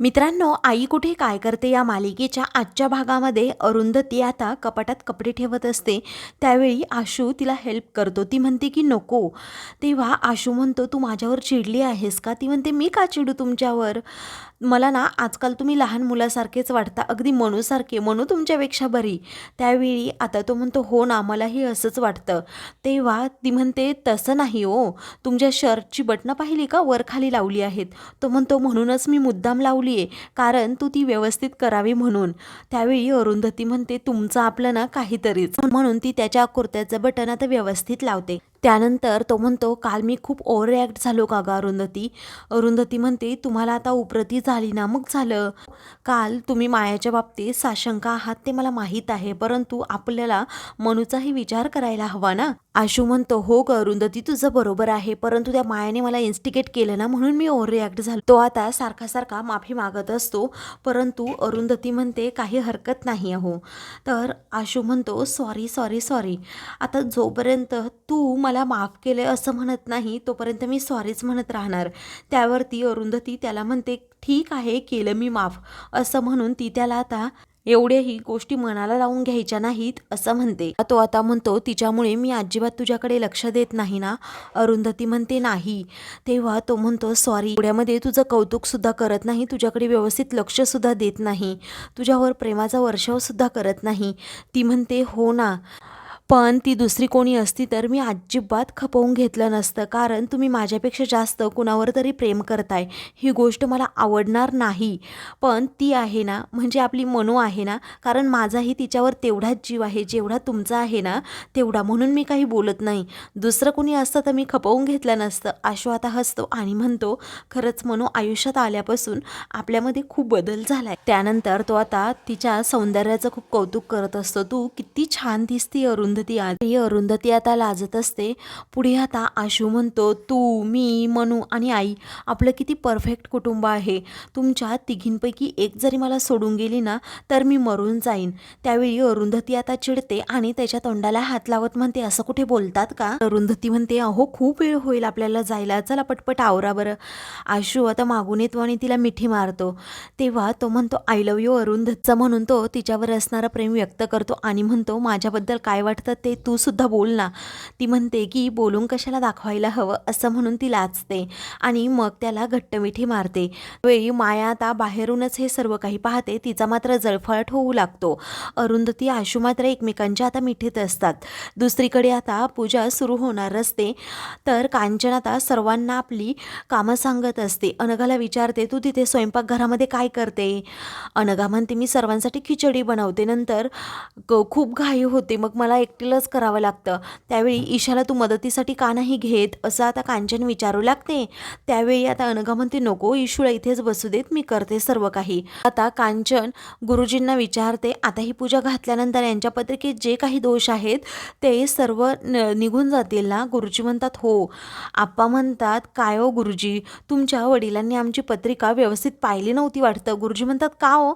मित्रांनो आई कुठे काय करते या मालिकेच्या आजच्या भागामध्ये अरुंधती आता कपाटात कपडे ठेवत असते. त्यावेळी आशू तिला हेल्प करतो. ती म्हणते की नको. तेव्हा आशू म्हणतो तू माझ्यावर चिडली आहेस का? ती म्हणते मी का चिडू तुमच्यावर? मला ना आजकाल तुम्ही लहान मुलासारखेच वाटता. अगदी मनूसारखे मनू तुमच्यापेक्षा बरी. त्यावेळी आता तो म्हणतो हो ना मलाही असंच वाटतं. तेव्हा ती म्हणते तसं नाही हो. तुमच्या शर्टची बटणं पाहिली का? वर खाली लावली आहेत. तो म्हणतो म्हणूनच मी मुद्दाम लावली आहे कारण तू ती व्यवस्थित करावी म्हणून. त्यावेळी अरुंधती म्हणते तुमचं आपलं ना काहीतरीच. म्हणून ती त्याच्या कुर्त्याचं बटन आता व्यवस्थित लावते. त्यानंतर तो म्हणतो काल मी खूप ओव्हर रिॲक्ट झालो का ग अरुंधती. अरुंधती म्हणते तुम्हाला आता उपरती झाली ना मग झालं. काल तुम्ही मायाच्या बाबतीत साशंका आहात ते मला माहीत आहे परंतु आपल्याला मनूचाही विचार करायला हवा ना. आशू म्हणतो हो ग अरुंधती तुझं बरोबर आहे परंतु त्या मायाने मला इन्स्टिगेट केलं ना म्हणून मी ओव्हर रिॲक्ट झालो. तो आता सारखा सारखा माफी मागत असतो परंतु अरुंधती म्हणते काही हरकत नाही अहो. तर आशू म्हणतो सॉरी सॉरी सॉरी आता जोपर्यंत तू मला माफ केले असं म्हणत नाही तोपर्यंत मी सॉरीच म्हणत राहणार. त्यावरती अरुंधती त्याला म्हणते ठीक आहे केलं मी माफ. असं म्हणून ती त्याला आता एवढ्याही गोष्टी मनाला लावून घ्यायच्या नाहीत असं म्हणते. तो आता म्हणतो तिच्यामुळे मी अजिबात तुझ्याकडे लक्ष देत नाही ना? अरुंधती म्हणते नाही. तेव्हा तो म्हणतो सॉरी एवढ्यामध्ये तुझं कौतुकसुद्धा करत नाही तुझ्याकडे व्यवस्थित लक्षसुद्धा देत नाही तुझ्यावर प्रेमाचा वर्षावसुद्धा करत नाही. ती म्हणते हो ना. पण ती दुसरी कोणी असती तर मी अजिबात खपवून घेतलं नसतं. कारण तुम्ही माझ्यापेक्षा जास्त कुणावर तरी प्रेम करताय. ही गोष्ट मला आवडणार नाही. पण ती आहे ना म्हणजे आपली मनू आहे ना कारण माझाही तिच्यावर तेवढाच जीव आहे. जेवढा तुमचा आहे ना तेवढा म्हणून मी काही बोलत नाही. दुसरं कोणी असतं तर मी खपवून घेतलं नसतं. आशू आता हसतो आणि म्हणतो खरंच मनू आयुष्यात आल्यापासून आपल्यामध्ये खूप बदल झालाय. त्यानंतर तो आता तिच्या सौंदर्याचं खूप कौतुक करत असतो. तू किती छान दिसती अरुंधती आधी अरुंधती आता लाजत असते. पुढे आता आशू म्हणतो तू मी मनू आणि आई आपलं किती परफेक्ट कुटुंब आहे. तुमच्या तिघींपैकी एक जरी मला सोडून गेली ना तर मी मरून जाईन त्यावेळी अरुंधती आता चिडते आणि त्याच्या तोंडाला हात लावत म्हणते असं कुठे बोलतात का अरुंधती म्हणते अहो खूप वेळ होईल आपल्याला जायला. चला पटपट आवरा बरं आशू आता मागून येतो आणि तिला मिठी मारतो. तेव्हा तो म्हणतो आय लव्ह यू अरुंधतचा म्हणून तो तिच्यावर असणारं प्रेम व्यक्त करतो आणि म्हणतो माझ्याबद्दल काय वाटतं तर ते तू सुद्धा बोल ना. ती म्हणते की बोलून कशाला दाखवायला हवं? असं म्हणून ती लाचते आणि मग त्याला घट्ट मिठी मारते. वेळी माया आता बाहेरूनच हे सर्व काही पाहते. तिचा मात्र जळफळाट होऊ लागतो. अरुंधती आशू मात्र एकमेकांच्या आता मिठीत असतात. दुसरीकडे आता पूजा सुरू होणार असते. तर कांचन आता सर्वांना आपली कामं सांगत असते. अनघाला विचारते तू तिथे स्वयंपाकघरामध्ये काय करते? अनघा म्हणते मी सर्वांसाठी खिचडी बनवते. नंतर क- खूप घाई होते. मग मला एक एकटीलाच करावं लागतं. त्यावेळी ईशाला तू मदतीसाठी का नाही घेत? असं आता कांचन विचारू लागते. त्यावेळी आता अनघा म्हणते नको ईशूला इथेच बसू देत मी करते सर्व काही. आता कांचन गुरुजींना विचारते आता ही पूजा घातल्यानंतर यांच्या पत्रिकेत जे काही दोष आहेत ते सर्व न- निघून जातील ना? गुरुजी म्हणतात हो. आप्पा म्हणतात काय हो गुरुजी? तुमच्या वडिलांनी आमची पत्रिका व्यवस्थित पाहिली नव्हती वाटतं. गुरुजी म्हणतात का हो?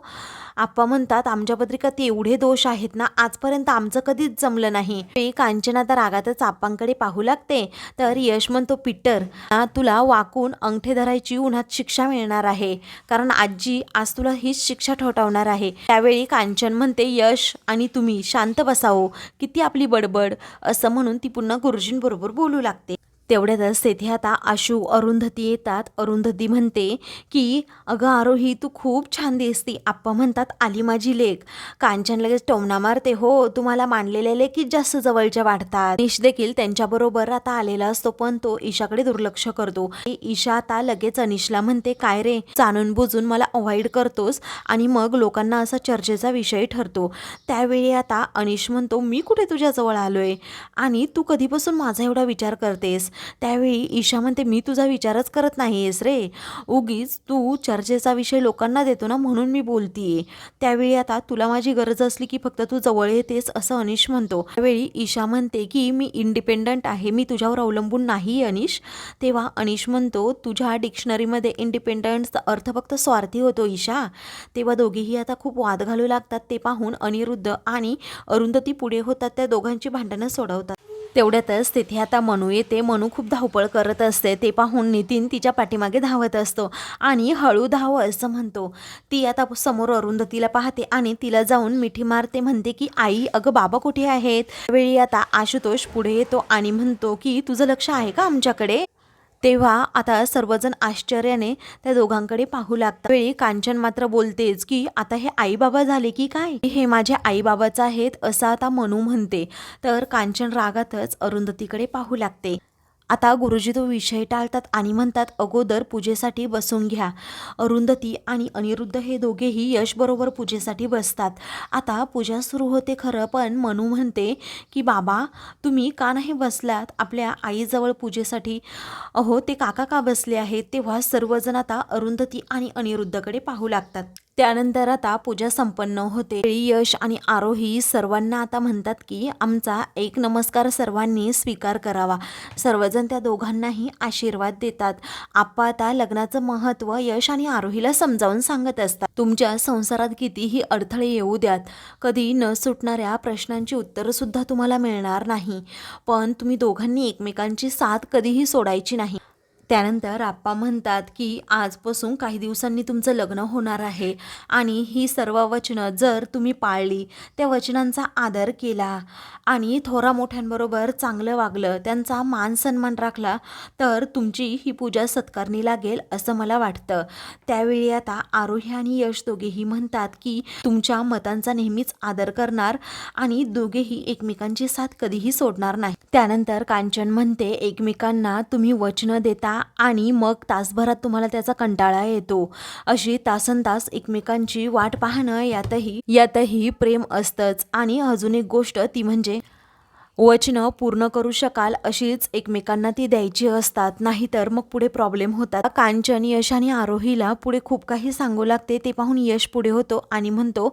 आप्पा म्हणतात आमच्या पत्रिकात एवढे दोष आहेत ना आजपर्यंत आमचं कधीच जमलं नाही. कांचन आता रागातच आप्पांकडे पाहू लागते. तर यश म्हणतो पीटर तुला वाकून अंगठे धरायची उन्हात शिक्षा मिळणार आहे. कारण आजी आज तुला हीच शिक्षा ठोठावणार आहे. त्यावेळी कांचन म्हणते यश आणि तुम्ही शांत बसावो. किती आपली बडबड. असं म्हणून ती पुन्हा गुरुजींबरोबर बोलू लागते. तेवढ्यातच तेथे आता आशू अरुंधती येतात. अरुंधती म्हणते की अगं आरोही तू खूप छान दिसती. आप्पा म्हणतात आली माझी लेख कांचन लगेच टोमणा मारते हो तुम्हाला मानलेल्या लेखी जास्त जवळच्या वाढतात. ईश देखील त्यांच्याबरोबर आता आलेला असतो पण तो ईशाकडे दुर्लक्ष करतो. ईशा आता लगेच अनिशला म्हणते काय रे जाणून बुजून मला अवॉइड करतोस? आणि मग लोकांना असा चर्चेचा विषय ठरतो. त्यावेळी आता अनिश म्हणतो मी कुठे तुझ्याजवळ आलोय? आणि तू कधीपासून माझा एवढा विचार करतेस? त्यावेळी ईशा म्हणते मी तुझा विचारच करत नाहीयेस रे. उगीच तू चर्चेचा विषय लोकांना देतो ना म्हणून मी बोलतीये. त्यावेळी आता तुला माझी गरज असली की फक्त तू जवळ येतेस असं अनिश म्हणतो. त्यावेळी ईशा म्हणते की मी इंडिपेंडंट आहे मी तुझ्यावर अवलंबून नाही अनिश. तेव्हा अनिश म्हणतो तुझ्या डिक्शनरीमध्ये इंडिपेंडन्सचा अर्थ फक्त स्वार्थी होतो ईशा. तेव्हा दोघेही आता खूप वाद घालू लागतात ते पाहून अनिरुद्ध आणि अरुंधती पुढे होतात त्या दोघांची भांडणं सोडवतात. तेवढ्यातच तिथे आता मनू येते. मनू खूप धावपळ करत असते. ते पाहून नितीन तिच्या पाठीमागे धावत असतो आणि हळू धाव असं म्हणतो ती आता समोर अरुंधतीला पाहते आणि तिला जाऊन मिठी मारते. म्हणते की आई अगं बाबा कुठे आहेत? वेळी आता आशुतोष पुढे येतो आणि म्हणतो की तुझं लक्ष आहे का आमच्याकडे? तेव्हा आता सर्वजण आश्चर्याने त्या दोघांकडे पाहू लागतात. वेळी कांचन मात्र बोलतेच की आता हे आई बाबा झाले की काय? हे माझ्या आईबाबाचं आहेत असं आता मनू म्हणते. तर कांचन रागातच अरुंधतीकडे पाहू लागते. आता गुरुजी तो विषय टाळतात आणि म्हणतात अगोदर पूजेसाठी बसून घ्या अरुंधती आणि अनिरुद्ध हे दोघेही यशबरोबर पूजेसाठी बसतात. आता पूजा सुरू होते खरं पण मनू म्हणते की बाबा तुम्ही का नाही बसलात? आपल्या आईजवळ पूजेसाठी. अहो ते काका का बसले आहेत? तेव्हा सर्वजण आता अरुंधती आणि अनिरुद्धकडे पाहू लागतात. त्यानंतर आता पूजा संपन्न होते. यश आणि आरोही सर्वांना आता म्हणतात की आमचा एक नमस्कार सर्वांनी स्वीकार करावा. सर्वजण त्या दोघांनाही आशीर्वाद देतात. आप्पा आता लग्नाचं महत्त्व यश आणि आरोहीला समजावून सांगत असतात. तुमच्या संसारात कितीही अडथळे येऊ द्यात. कधी न सुटणाऱ्या प्रश्नांची उत्तरं सुद्धा तुम्हाला मिळणार नाही. पण तुम्ही दोघांनी एकमेकांची साथ कधीही सोडायची नाही. त्यानंतर आप्पा म्हणतात की आजपासून काही दिवसांनी तुमचं लग्न होणार आहे आणि ही सर्व वचनं जर तुम्ही पाळली त्या वचनांचा आदर केला आणि थोरा मोठ्यांबरोबर चांगलं वागलं त्यांचा मान सन्मान राखला तर तुमची ही पूजा सत्कारणी लागेल असं मला वाटतं. त्यावेळी आता आरोही आणि यश दोघेही म्हणतात की तुमच्या मतांचा नेहमीच आदर करणार आणि दोघेही एकमेकांची साथ कधीही सोडणार नाही. त्यानंतर कांचन म्हणते एकमेकांना तुम्ही वचनं देता आणि मग तासभरात तुम्हाला त्याचा कंटाळा येतो. अशी तासन तास एकमेकांची वाट पाहणं यातही यातही प्रेम असतंच. आणि अजून एक गोष्ट ती म्हणजे वचनं पूर्ण करू शकाल अशीच एकमेकांना ती द्यायची असतात. नाहीतर मग पुढे प्रॉब्लेम होतात. कांचन यश आणि आरोहीला पुढे खूप काही सांगू लागते. ते पाहून यश पुढे होतो आणि म्हणतो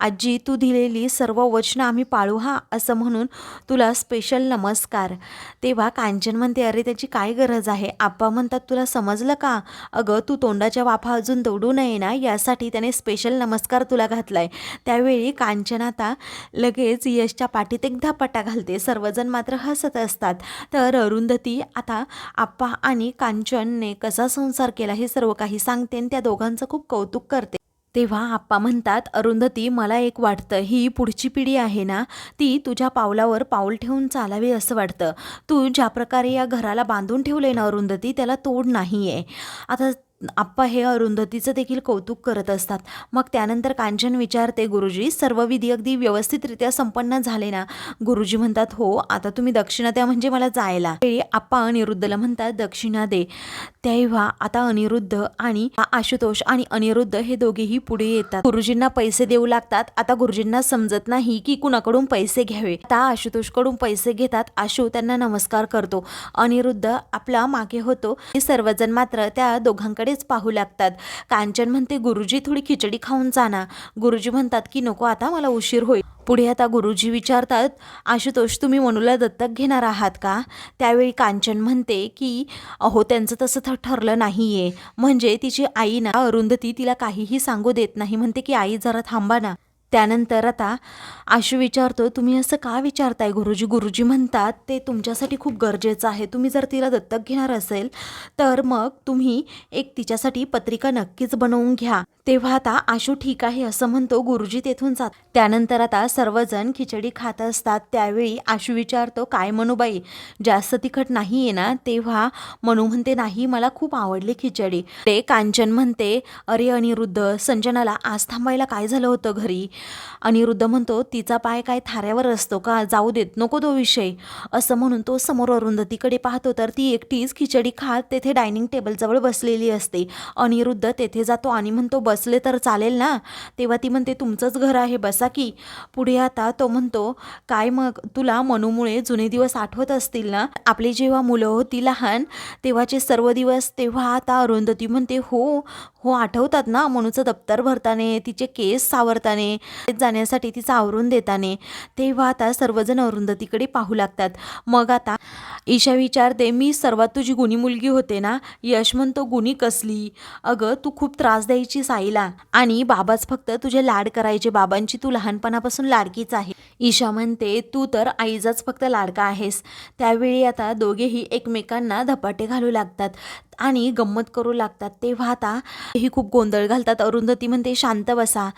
आजी तू दिलेली सर्व वचनं आम्ही पाळू हा असं म्हणून तुला स्पेशल नमस्कार. तेव्हा कांचन म्हणते अरे त्याची काय गरज आहे? आप्पा म्हणतात तुला समजलं का? अगं तू तोंडाच्या वाफा अजून दौडू नये ना? यासाठी त्याने स्पेशल नमस्कार तुला घातला आहे त्यावेळी कांचन आता लगेच यशच्या पाठीत एक धपाटा घालते. सर्वजण मात्र हसत असतात. तर अरुंधती आता आप्पा आणि कांचनने कसा संसार केला हे सर्व काही सांगते आणि त्या दोघांचं खूप कौतुक करते. तेव्हा आप्पा म्हणतात अरुंधती मला एक वाटतं ही पुढची पिढी आहे ना? ती तुझ्या पावलावर पाऊल ठेवून चालावी असं वाटतं. तू ज्या प्रकारे या घराला बांधून ठेवले ना अरुंधती त्याला तोड नाही आहे आता आप्पा हे अरुंधतीचं देखील कौतुक करत असतात. मग त्यानंतर कांचन विचारते गुरुजी सर्व विधी अगदी व्यवस्थितरित्या संपन्न झाले ना? गुरुजी म्हणतात हो आता तुम्ही दक्षिणा द्या म्हणजे मला जायला. हे आप्पा निरुद्धला म्हणतात दक्षिणा दे. तेव्हा आता अनिरुद्ध आणि आशुतोष आणि अनिरुद्ध हे दोघेही पुढे येतात. गुरुजींना पैसे देऊ लागतात. आता गुरुजींना समजत नाही की कुणाकडून पैसे घ्यावे. आता आशुतोषकडून पैसे घेतात. आशु त्यांना नमस्कार करतो. अनिरुद्ध आपला मागे होतो. हे सर्वजण मात्र त्या दोघांकडेच पाहू लागतात. कांचन म्हणते गुरुजी थोडी खिचडी खाऊन जाना गुरुजी म्हणतात की नको आता मला उशीर होईल. पुढे आता गुरुजी विचारतात आशुतोष तुम्ही मनूला दत्तक घेणार आहात का? त्यावेळी कांचन म्हणते की अहो त्यांचं तसं तर ठरलं नाही आहे म्हणजे तिची आई ना अरुंधती तिला काहीही सांगू देत नाही. म्हणते की आई जरा थांबा ना. त्यानंतर आता आशू विचारतो तुम्ही असं का विचारताय गुरुजी? गुरुजी म्हणतात ते तुमच्यासाठी खूप गरजेचं आहे. तुम्ही जर तिला दत्तक घेणार असेल तर मग तुम्ही एक तिच्यासाठी पत्रिका नक्कीच बनवून घ्या. तेव्हा आता आशू ठीक आहे असं म्हणतो गुरुजी तेथून जात त्यानंतर आता सर्वजण खिचडी खात असतात. त्यावेळी आशू विचारतो काय मनुबाई जास्त तिखट नाही आहे ना? तेव्हा मनू म्हणते नाही मला खूप आवडली खिचडी. ते कांचन म्हणते अरे अनिरुद्ध संजनाला आज थांबायला काय झालं होतं घरी? अनिरुद्ध म्हणतो तिचा पाय काय थाऱ्यावर असतो का? जाऊ देत नको तो विषय. असं म्हणून तो समोर अरुंधतीकडे पाहतो तर ती एकटीच खिचडी खात तेथे डायनिंग टेबलजवळ बसलेली असते. अनिरुद्ध तेथे जातो आणि म्हणतो बसले तर चालेल ना? तेव्हा ती म्हणते तुमचंच घर आहे बसा की. पुढे आता तो म्हणतो काय मग तुला मनूमुळे जुने दिवस आठवत असतील ना? आपली जेव्हा मुलं होती लहान तेव्हाचे सर्व दिवस तेव्हा आता अरुंधती म्हणते हो हो आठवतात ना मनूचं दप्तर भरताने तिचे केस सावरताने जाण्यासाठी तिचं आवरून देताने. तेव्हा आता सर्वजण अरुंधतीकडे पाहू लागतात. मग आता ईशा विचारते मी सर्वात तुझी गुणी मुलगी होते ना? यश म्हणतो गुणी कसली? अगं तू खूप त्रास द्यायची साईला आणि बाबाच फक्त तुझे लाड करायचे. बाबांची तू लहानपणापासून लाडकीच आहे. ईशा म्हणते तू तर आईचाच फक्त लाडका आहेस. त्यावेळी आता दोघेही एकमेकांना धपाटे घालू लागतात आणि गंमत करू लागतात. तेव्हा आता ही खूप गोंधळ घालतात. अरुंधती म्हणते शांत बसा.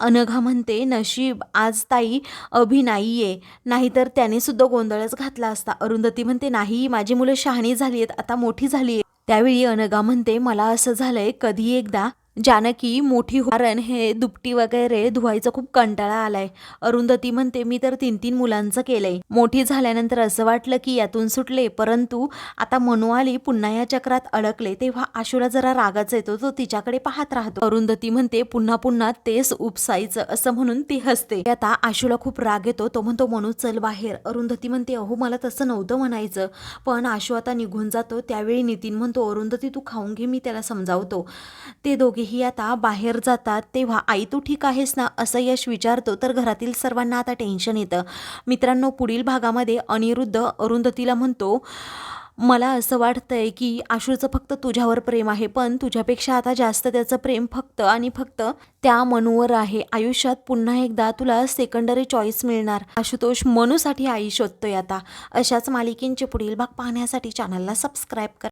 अनघा म्हणते नशीब आज ताई अभि नाही आहे नाहीतर त्याने सुद्धा गोंधळच घातला असता. अरुंधती म्हणते नाही माझी मुलं शहाणी झाली आहेत आता मोठी झाली आहे त्यावेळी अनघा म्हणते मला असं झालंय कधी एकदा जानकी मोठी हो- कारण हे दुपटी वगैरे धुवायचा खूप कंटाळा आलाय. अरुंधती म्हणते मी तर तीन तीन मुलांचं केलंय. मोठी झाल्यानंतर असं वाटलं की यातून सुटले परंतु आता मनुआली पुन्हा या चक्रात अडकले तेव्हा आशूला जरा रागाच येतो तो तिच्याकडे पाहत राहतो. अरुंधती म्हणते पुन्हा पुन्हा तेच उपसायचं असं म्हणून ती हसते आता आशूला खूप राग येतो तो म्हणतो मनू चल बाहेर अरुंधती म्हणते अहो मला तसं नव्हतं म्हणायचं पण आशू आता निघून जातो. त्यावेळी नितीन म्हणतो अरुंधती तू खाऊन घे मी त्याला समजावतो ते दोघेही आता बाहेर जातात तेव्हा आई तू ठीक आहेस ना? असं यश विचारतो तर घरातील सर्वांना आता टेन्शन येतं. मित्रांनो पुढील भागामध्ये अनिरुद्ध अरुंधतीला म्हणतो मला असं वाटतंय की आशूचं फक्त तुझ्यावर प्रेम आहे पण तुझ्यापेक्षा आता जास्त त्याचं प्रेम फक्त आणि फक्त त्या मनूवर आहे. आयुष्यात पुन्हा एकदा तुला सेकंडरी चॉईस मिळणार. आशुतोष मनूसाठी आई शोधतोय आता. अशाच मालिकेंचे पुढील भाग पाहण्यासाठी चॅनलला सबस्क्राईब करा.